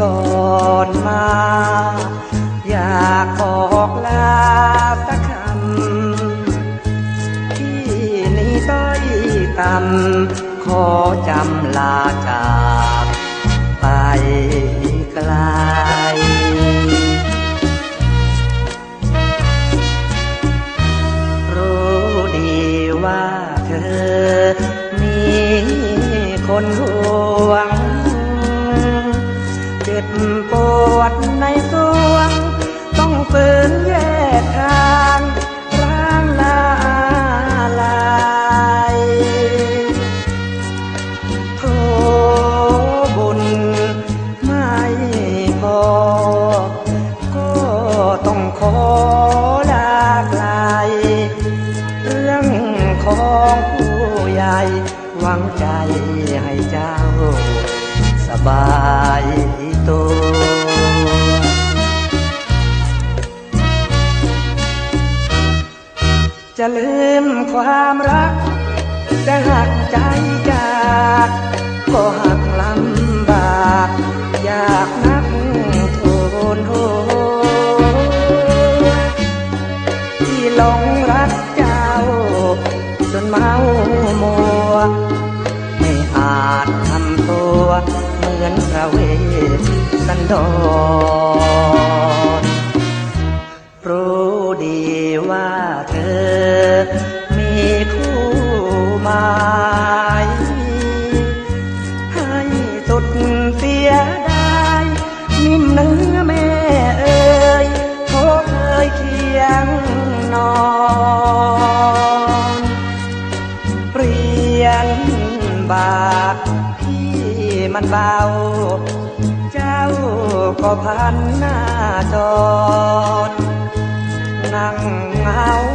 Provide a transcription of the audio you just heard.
ก่อนมา อยากบอกลาสักคำที่นี้ต้อยต่ำขอจำลาจาก ไปไกล็บปวดในสวง ต้องฝืนแยกทางร้างลาลายโทบุญไม่พอ ก็ต้องขอลาไกลเรื่องของผู้ใหญ่ หวังใจให้เจ้า บายตัวจะลืมความรักจะหักใจจากก็หักลำบากอยากนักโทนโหที่หลงรักเจ้า จนเมามัวไม่อาจทำตัว มือนพระเวสสันดร รู้ดีว่าเธอมีคู่หมายให้สุดเสียดายนิ่มเนื้อแม่เอ่ยโทเคยเคียงนอนเปลี่ยนบาทที่ มันเบา เจ้าก็พันหน้าจอดนั่งเงา